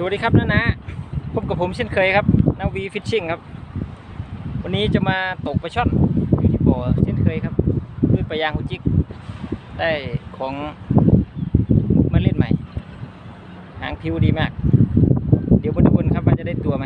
สวัสดีครับนะนะพบกับผมเช่นเคยครับนาวีฟิชชิ่งครับ วันนี้จะมาตกปลาช่อนอยู่ที่บ่อเช่นเคยครับด้วยปลายางหุจิก ได้ของมาเล่นใหม่ หางพิวดีมาก เดี๋ยวมาดูกันครับว่าจะได้ตัวไหม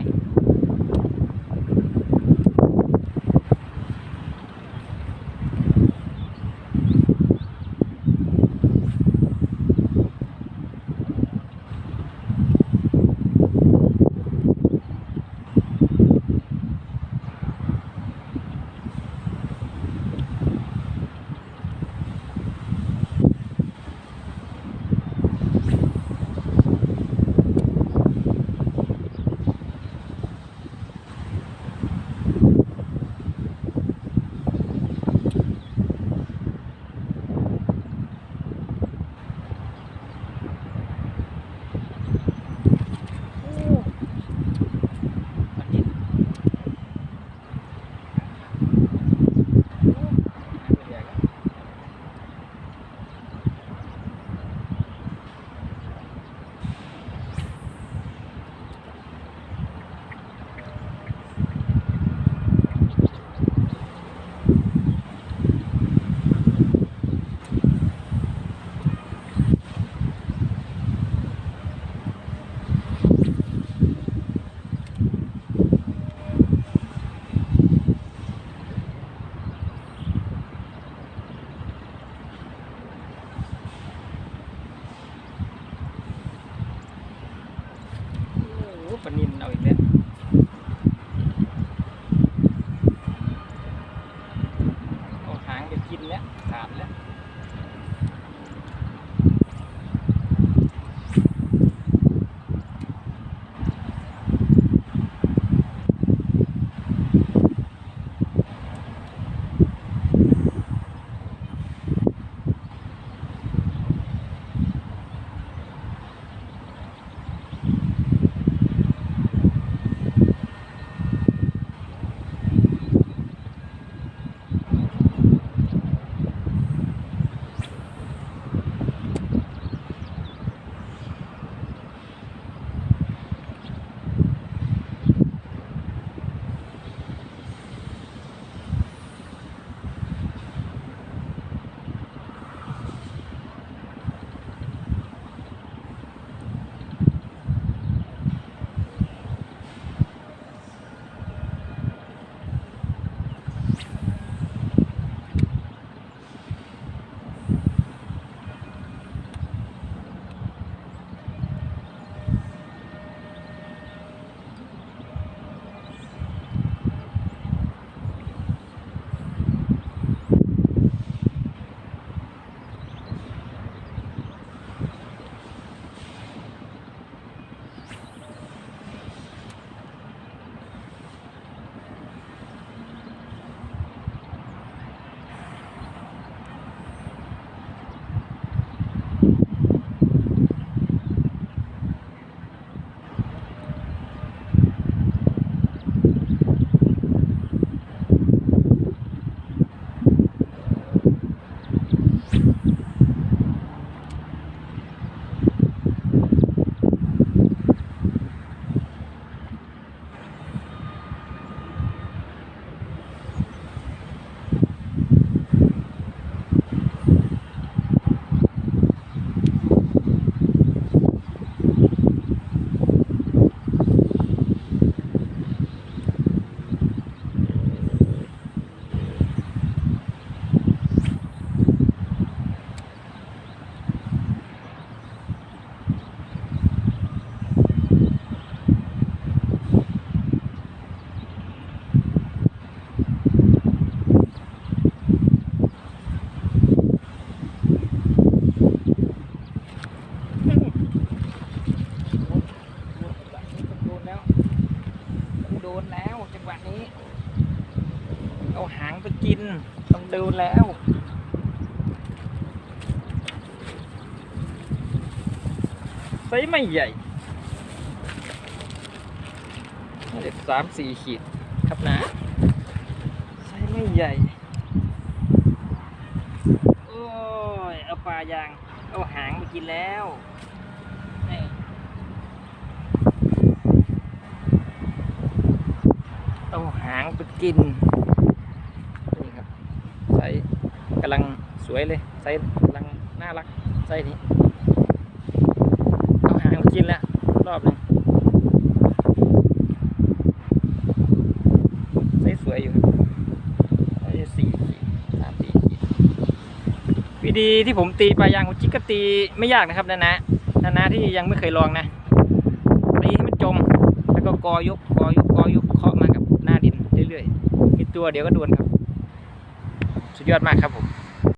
ไปกิน ต้องดูแล้ว ไซไม่ใหญ่เด็ดสามสี่ขีดครับนะ ไซไม่ใหญ่ โอ้ย เอาปลายาง เอาหางไปกินแล้วเอาหางไปกิน กำลังสวยเลยไซส์กำลังน่ารักไซส์นี้เอาหางกินแล้วรอบนึงไซส์สวยอยู่ไซส์สี่ขีดสามสี่ขีวิธีที่ผมตีปลายางของจิกก็ตีไม่ยากนะครับนะนะนะนะที่ยังไม่เคยลองนะตีให้มันจม แล้วก็กอยกกอยกกอยกเคาะมากับหน้าดินเรื่อยๆมีตัวเดี๋ยวก็โดนครับ สุดยอดมากครับผม